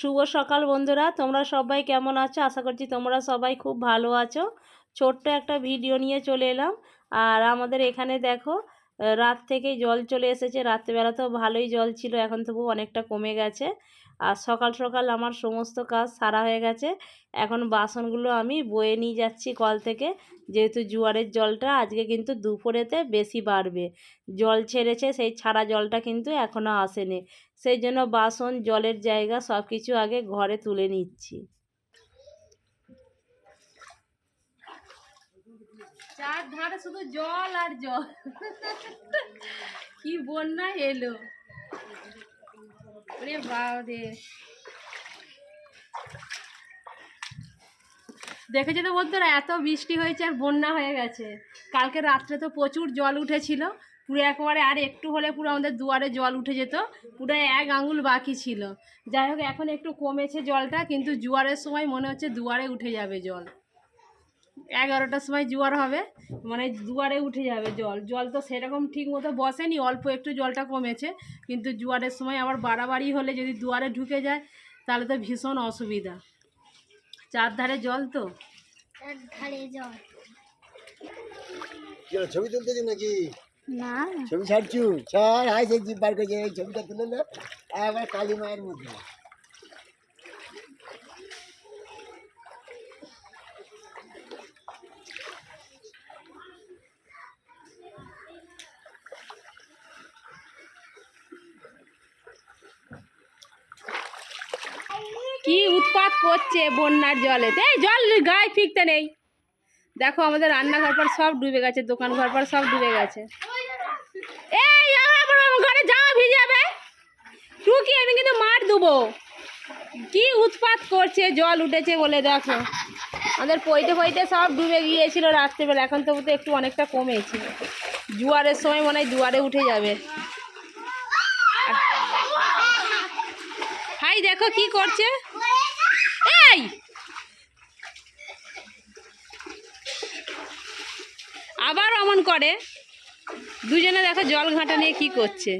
শুভ সকাল বন্ধুরা, তোমরা সবাই কেমন আছো? আশা করছি তোমরা সবাই খুব ভালো আছো। ছোট্ট একটা ভিডিও নিয়ে চলে এলাম। আর আমাদের এখানে দেখো রাত থেকেই জল চলে এসেছে। রাত্রেবেলা তো ভালোই জল ছিল, এখন তবু অনেকটা কমে গেছে। আর সকাল সকাল আমার সমস্ত কাজ সারা হয়ে গেছে। এখন বাসনগুলো আমি বয়ে নিয়ে যাচ্ছি কল থেকে। যেহেতু জোয়ারের জলটা আজকে কিন্তু দুপুরেতে বেশি বাড়বে। জল ছেড়েছে, সেই ছাড়া জলটা কিন্তু এখনও আসেনি। সেই জন্য বাসন, জলের জায়গা সব কিছু আগে ঘরে তুলে নিচ্ছি। চার ধারে শুধু জল আর জল। কি বন্যা এলো। ওরে বাবারে দেখেছ তো বন্ধুরা, এত বৃষ্টি হয়েছে আর বন্যা হয়ে গেছে। কালকে রাত্রে তো প্রচুর জল উঠেছিল, পুরো একবারে আর একটু হলে পুরো আমাদের দুয়ারে জল উঠে যেত, পুরো এক আঙুল বাকি ছিল। যাই হোক, এখন একটু কমেছে জলটা, কিন্তু জোয়ারের সময় মনে হচ্ছে দুয়ারে উঠে যাবে জল। এগারোটার সময় জোয়ার হবে মানে দুয়ারে উঠে যাবে জল। জল তো সেরকম ঠিক মতো বসেনি অল্প একটু জলটা কমেছে কিন্তু জোয়ারের সময় আবার বাড়াবাড়ি হলে যদি দুয়ারে ঢুকে যায় তাহলে তো ভীষণ অসুবিধা। চারধারে জল তো? জল। ছবি তুলতেছি নাকি? না। ছবি ছাড়ছু? ছাড় হাই সেই জিপ বার করেছে এই ছবিটা তুলে না। একবার কালী মায়ের মধ্যে কি উৎপাত করছে বন্যার জলে? এই জল গায়ে ফিরতে নেই। দেখো আমাদের রান্নাঘর পর সব ডুবে গেছে দোকান ঘর পর সব ডুবে গেছে। এই ঘরে জামা ভিজাবে টুকি আমি কিন্তু মার দেবো। কি উৎপাত করছে, জল উঠেছে বলে দেখো। আমাদের পইতে পইতে সব ডুবে গিয়েছিল রাত্রেবেলা, এখন তবু তো একটু অনেকটা কমেছে। জোয়ারের সময় মনে হয় দুয়ারে উঠে যাবে। হাই, দেখো কি করছে এই আবার অমন করে। দুজনে দেখো জল ঘাঁটা নিয়ে কি করছে।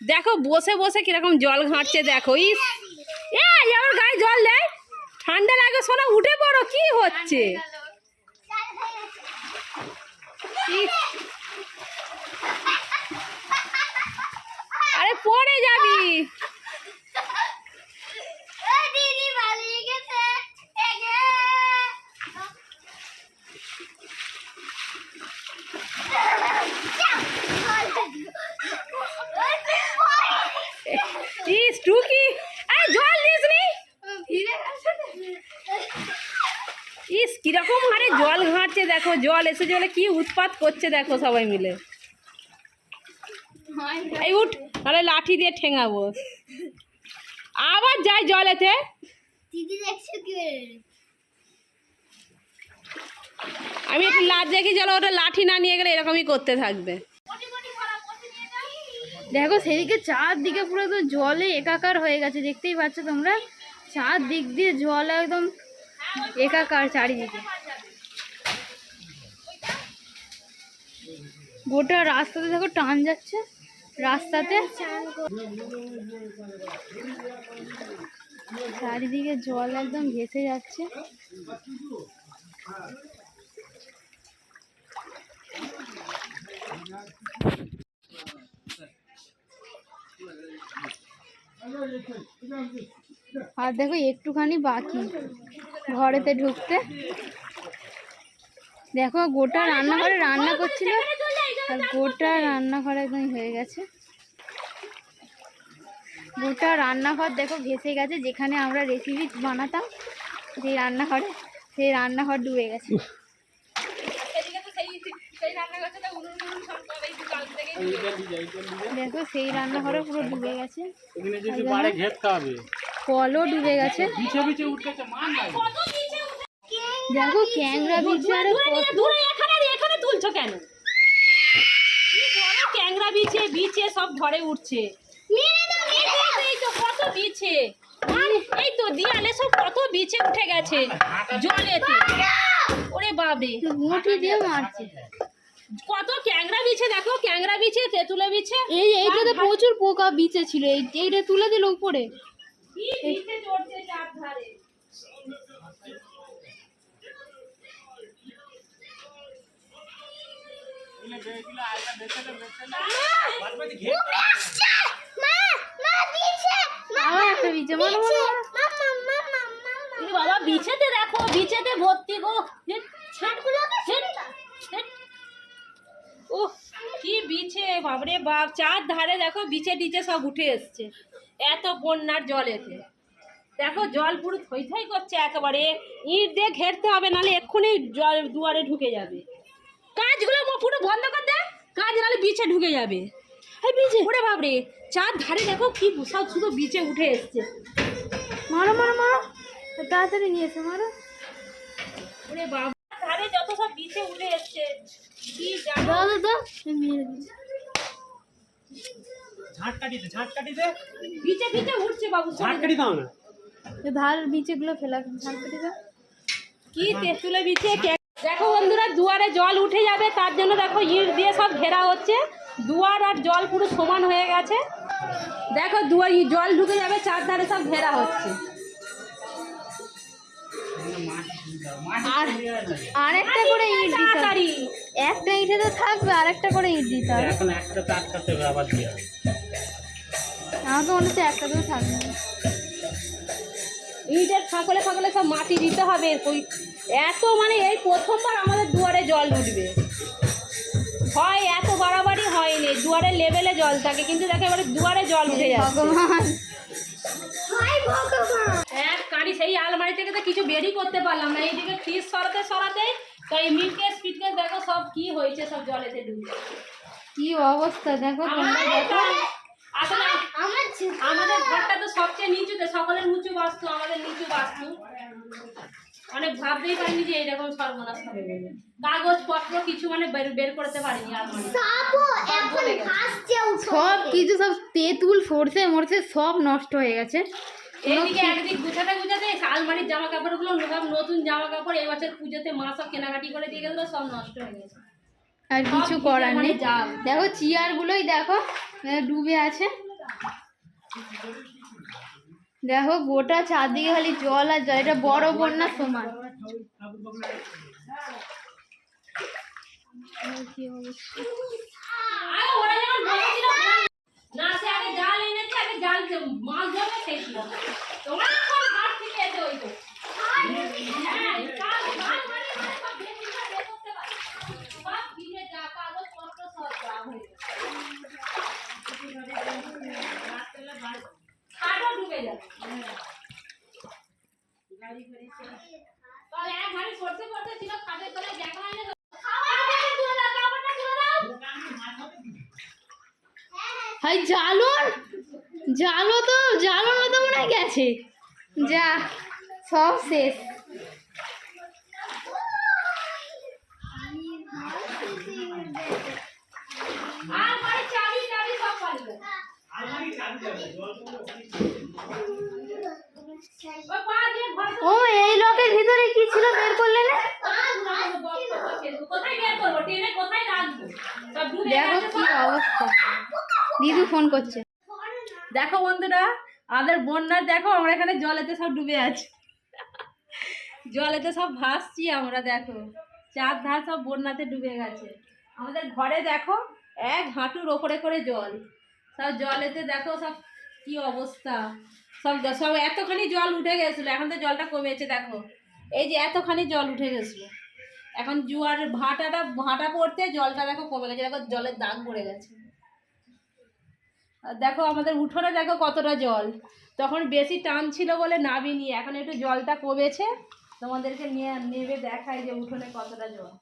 দেখো বসে বসে কীরকম জল ঘাঁটছে, দেখো, ইস। আমার গায়ে জল দেয় ঠান্ডা লাগে শোনা উঠে পড়ো, কি হচ্ছে? আরে, পড়ে যাবি দিদি পালিয়ে গেছে ইস টুকি আরে জল দিস নি ইস কীরকম হারে জল ঘাঁটছে দেখো জল এসে জলে কি উৎপাত করছে দেখো সবাই মিলে। এই উঠ তাহলে লাঠি দিয়ে ঠেঙাবো। আবার যাই দেখছ কি আমি একটু লাট দেখি চলো ওটা লাঠি না নিয়ে গেলে এরকমই করতে থাকবে। দেখো সেদিকে চারদিকে পুরো একদম জলে একাকার হয়ে গেছে দেখতেই পাচ্ছ তোমরা? চারদিক দিয়ে জল একদম একাকার চারিদিকে। গোটা রাস্তাতে দেখো টান যাচ্ছে, রাস্তাতে। চারিদিকে জল একদম ভেসে যাচ্ছে। আর দেখো একটুখানি বাকি, ঘরেতে ঢুকতে। দেখো গোটা রান্নাঘরে রান্না করছিল আর গোটা রান্নাঘর একদম হয়ে গেছে। গোটা রান্নাঘর দেখো ভেসে গেছে যেখানে আমরা রেসিপি বানাতাম সেই রান্নাঘরে সেই রান্নাঘর ডুবে গেছে। দেখো সেই রান্নাঘরে পুরো ডুবে গেছে। কলও ডুবে গেছে। দেখো ক্যাংরা বিচে আরও কত দূরে এখানে এখানে তুলছো কেন কি বলো ক্যাংরা বিছে বিছে সব ঘরে উঠছে। এই তো, কত বিছে। এই তো দিয়ালে সব কত বিছে উঠে গেছে। জলেতে ওরে বাবরে মুঠি দিয়ে মারছে কত ক্যাংরা বিছে দেখো ক্যাংরা বিছে তেঁতুলে বিছে। এই এইটাতে প্রচুর পোকা বিচে ছিল। এই এইটা তুলে দিল উপরে। কি বিছে চড়ছে চারধারে। আবার বাবা বিছেতে দেখো বিছেতে ভর্তি গো হেট। কি বিছে বাবরে বাপ চার ধারে দেখো বিছে টিচে সব উঠে এসছে এত বন্যার জলেতে দেখো, জল পুরো থই থই করছে একেবারে ইট দিয়ে ঘেরতে হবে, নাহলে এক্ষুনি জল দুয়ারে ঢুকে যাবে কাজগুলো মো- পুরো বন্ধ কর দে। কাজ নাহলে বিচে ঢুকে যাবে। এই বিছে ওরে বাবরে চার ধারে দেখো কি সব শুধু বিচে উঠে এসছে। মারো মারো মারো। তাড়াতাড়ি নিয়েছে মারো। ওরে বাবা ধারে যত সব বিচে উঠে এসছে। কি জানো? আমি মেরে দিচ্ছি। ঝাঁট কাটিতে ঝাঁট কাটিতে বিছে বিছে উঠছে বাবু ঝাঁট কাটি দাও না। এই ধার বিচেগুলো ফেলা ঝাল পেটে দাও। কি তেঁতুলে বিছে কে- দেখো বন্ধুরা দুয়ারে জল উঠে যাবে তার জন্য দেখো ইট দিয়ে সব ঘেরা হচ্ছে। দুয়ার আর জল পুরো সমান হয়ে গেছে। দেখো দুয়ার জল ঢুকে যাবে চারধারে সব ঘেরা হচ্ছে। আর আর একটা করে ইট দিতে হবে। একটা ইটে তো থাকবে আর একটা করে ইট দিতে হবে। এখন একটা তার কাটতে হবে আবার দিয়ে আমার তো মনে হচ্ছে একটাতেও থাকবে। না। ইটের ফাঁকলে ফাঁকলে সব মাটি দিতে হবে ওই এত মানে এই প্রথমবার আমাদের দুয়ারে জল উঠবে হয় এত বাড়াবাড়ি হয়নি দুয়ারে লেভেলে জল থাকে কিন্তু দেখো এবারে দুয়ারে জল উঠে যাচ্ছে। এক কারি সেই আলমারি থেকে তো কিছু বেরই করতে পারলাম না এইদিকে ফ্রিজ সরাতে সরাতে তো এই মিটকেস ফিটকেস দেখো সব কি হয়েছে সব জলেতে ডুবে কি অবস্থা দেখো তোমরা দেখো আসলে আমাদের ঘরটা তো সবচেয়ে নিচুতে সকলের উঁচু বাস্তু আমাদের নিচু বাস্তু। অনেক ভাবতেই পারিনি যে এইরকম সর্বনাশ হবে কাগজপত্র কিছু মানে বের বের করতে পারিনি সব কিছু সব তেঁতুল সরষে মরছে সব নষ্ট হয়ে গেছে। এইদিকে একদিক গুছাতে গুছাতে আলমারির জামা কাপড়গুলো সব নতুন জামা কাপড় এই বছর পুজোতে মা সব কেনাকাটি করে দিয়ে গেছিল সব নষ্ট হয়ে গেছে। আর কিছু করার মানে নেই। দেখো চেয়ারগুলোই দেখো ডুবে আছে। দেখো, গোটা চারদিকে খালি জল আর জল। এটা বড় বন্যার সমান না, সে আগে জাল এনেছে, আগে জাল মাছ ধরে খেয়েছিল ছিল তোমরা এখন ঘাট থেকে এসে ওই তো হ্যাঁ, কাল জাল মানে মানে সব বেশিরভাগ বের করতে পারে। সব ভিজে যা কাগজপত্র সব যা হয়ে গেছে। খাটও ডুবে যাবে তাহলে এক ঘাড়ি সরষে পড়তে ছিল খাটের তলায় দেখা হয় না তো? কাপড়টা তুলে দাও, কাপড়টা তুলে দাও। হাই জালন জালো তো জালন তো মনে হয় গেছে। যা সব শেষ। ওই ও এই লকের ভিতরে কি ছিল? বের করলে না? দেখো কি অবস্থা। দিদু ফোন করছে। দেখো বন্ধুরা, আমাদের বন্যার দেখো আমরা এখানে জলেতে সব ডুবে আছি। জলেতে সব ভাসছি আমরা, দেখো। চার ধার সব বন্যাতে ডুবে গেছে। আমাদের ঘরে, দেখো, এক হাঁটুর ওপরে করে জল। সব জলেতে, দেখো, সব কি অবস্থা। সব সব এতখানি জল উঠে গেছিল, এখন তো জলটা কমেছে, দেখো। এই যে এতখানি জল উঠে গেছিল। এখন জুয়ার ভাটাটা, ভাটা পড়তে জলটা, দেখো, কমে গেছে। দেখো, জলের দাগ পড়ে গেছে। দেখো আমাদের উঠোনে দেখো কতটা জল। তখন বেশি টান ছিল বলে নামিনি এখন একটু জলটা কমেছে। তোমাদেরকে নিয়ে, নেবে দেখাই যে উঠোনে কতটা জল।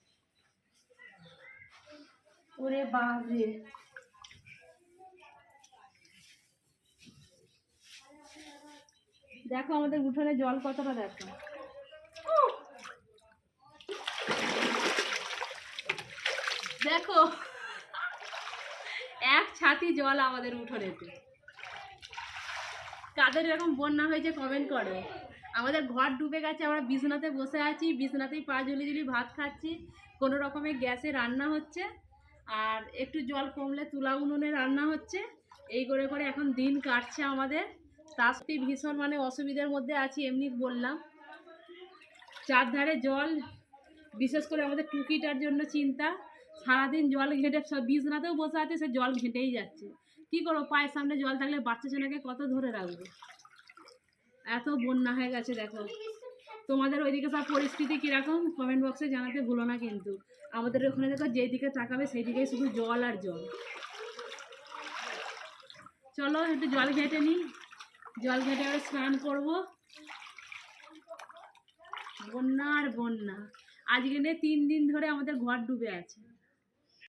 ওরে বাপরে। দেখো আমাদের উঠোনে জল কতটা দেখো। দেখো। এক ছাতি জল আমাদের উঠোনেতে। কাদের এরকম বন্যা হয়েছে কমেন্ট করো। আমাদের ঘর ডুবে গেছে, আমরা বিছনাতে বসে আছি, বিছনাতেই পা ঝুলি ঝুলি ভাত খাচ্ছি, কোনো রকমের গ্যাসে রান্না হচ্ছে, আর একটু জল কমলে তুলা উনুনে রান্না হচ্ছে, এই করে করে এখন দিন কাটছে আমাদের। সত্যি ভীষণ মানে অসুবিধার মধ্যে আছি এমনি বললাম। চারধারে জল, বিশেষ করে আমাদের টুকিটার জন্য চিন্তা। সারাদিন জল ঘেঁটে সব বিছনাতেও বসে আছে, সে জল ঘেঁটেই যাচ্ছে। কী করব, পায়ের সামনে জল থাকলে বাচ্চা ছেলেকে কত ধরে রাখব? এত বন্যা হয়ে গেছে, দেখো। তোমাদের ওইদিকে সব পরিস্থিতি কীরকম? কমেন্ট বক্সে জানাতে ভুলো না কিন্তু। আমাদের ওখানে দেখো, যেদিকে তাকাবে সেই দিকে শুধু জল আর জল। চলো, একটু জল ঘেঁটে নিই। জল ঘেঁটে আবার স্নান করব। বন্যা আর বন্যা। আজকে নিয়ে তিন দিন ধরে আমাদের ঘর ডুবে আছে।